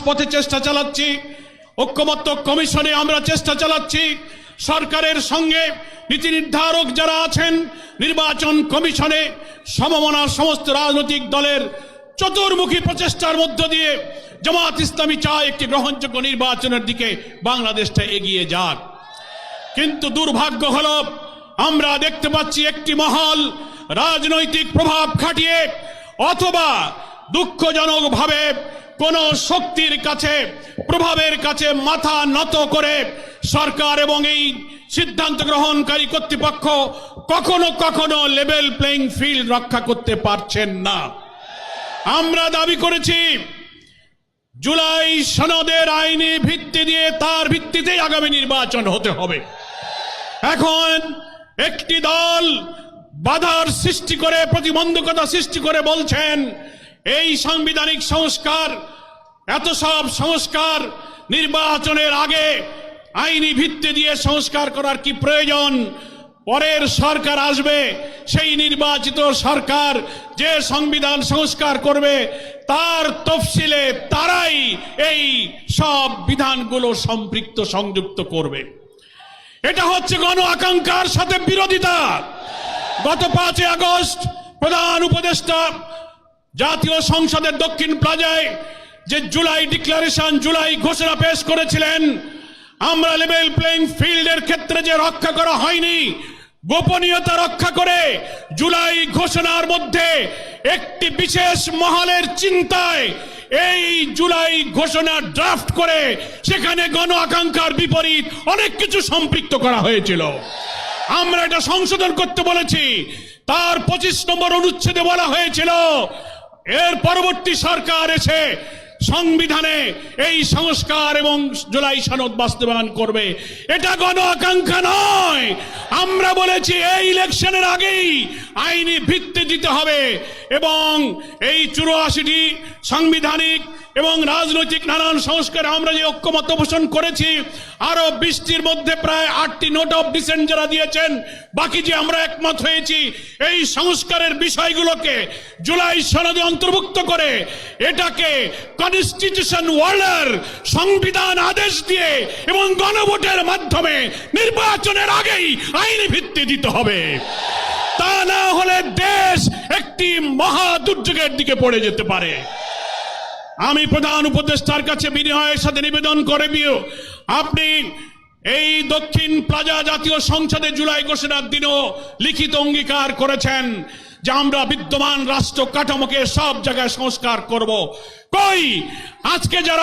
রাজপথে চেষ্টা চালাচ্ছি। ঐক্যমত্য কমিশনে আমরা চেষ্টা চালাচ্ছি। সরকারের সঙ্গে নীতি নির্ধারক যারা আছেন, নির্বাচন কমিশনে সমমনা সমস্ত রাজনৈতিক দলের চতুর্মুখী প্রচেষ্টার মধ্য দিয়ে জামাত ইসলামী চায় একটি গ্রহণযোগ্য নির্বাচনের দিকে বাংলাদেশটা এগিয়ে যাক। কিন্তু দুর্ভাগ্য হল, আমরা দেখতে পাচ্ছি একটি মহল রাজনৈতিক প্রভাব খাটিয়ে অথবা দুঃখজনকভাবে কোন শক্তির কাছে, প্রভাবের কাছে মাথা নত করে সরকার এবং এই সিদ্ধান্ত গ্রহণকারী কর্তৃপক্ষ কখনো কখনো লেভেল প্লেইং ফিল্ড রক্ষা করতে পারছেন না। আমরা দাবি করেছি, জুলাই সনদের আইনি ভিত্তি দিয়ে তার ভিত্তিতেই আগামী নির্বাচন হতে হবে। এখন একটি দল বাধার সৃষ্টি করে, প্রতিবন্ধকতা সৃষ্টি করে বলছেন এই সাংবিধানিক সংস্কার, এত সব সংস্কার নির্বাচনের আগে আইনি ভিত্তি দিয়ে সংস্কার করার কি প্রয়োজন? পরের সরকার আসবে, সেই নির্বাচিত সরকার যে সংবিধান সংস্কার করবে, তার তফসিলে তারাই এই সব বিধানগুলো সম্পৃক্ত সংযুক্ত করবে। এটা হচ্ছে গণ আকাঙ্ক্ষার সাথে বিরোধিতা। গত পাঁচই আগস্ট প্রধান উপদেষ্টা জাতীয় সংসদের দক্ষিণ প্লাজায় যে জুলাই ডিক্লারেশন, জুলাই ঘোষণা পেশ করেছিলেন, আমরা লেভেল প্লেইং ফিল্ডের ক্ষেত্রে যে রক্ষা করা হয়নি, গোপনীয়তা রক্ষা করে জুলাই ঘোষণার মধ্যে একটি বিশেষ মহলের চিন্তায় এই জুলাই ঘোষণা ড্রাফট করে সেখানে গণ আকাঙ্ক্ষার বিপরীত অনেক কিছু সম্পৃক্ত করা হয়েছিল। আমরা এটা সংশোধন করতে বলেছি। তার পঁচিশ নম্বর অনুচ্ছেদে বলা হয়েছিল এর পরবর্তী সরকার এসে সংবিধানে এই সংস্কার এবং জুলাই সনদ বাস্তবায়ন করবে। এটা গণ আকাঙ্ক্ষা নয়। আমরা বলেছি এই ইলেকশনের আগেই আইনি ভিত্তি দিতে হবে এবং এই চুরাশিটি সাংবিধানিক এবং রাজনৈতিক নানান সংস্কারে আমরা যে ঐক্যমত পোষণ করেছি আরও বৃষ্টির মধ্যে প্রায় আটটি নোট অফ ডিসেন্ট যারা দিয়েছেন, বাকি যে আমরা একমত হয়েছি, এই সংস্কারের বিষয়গুলোকে জুলাই সনদে অন্তর্ভুক্ত করে এটাকে কনস্টিটিউশন ওয়ার্ল্ডার সংবিধান আদেশ দিয়ে এবং গণভোটের মাধ্যমে নির্বাচনের আগেই আইনি ভিত্তি দিতে হবে। তা না হলে দেশ একটি মহা দুর্যোগের দিকে পড়ে যেতে পারে। আমি প্রধান উপদেষ্টার কাছে বিনয়ের সাথে নিবেদন করে দিও। আপনি এই দক্ষিণ প্লাজা জাতীয় সংসদে জুলাই ঘোষণার দিনও লিখিত অঙ্গীকার করেছেন যে আমরা বিদ্যমান রাষ্ট্র কাঠামোকে সব জায়গায় সংস্কার করব। কই? আজকে যারা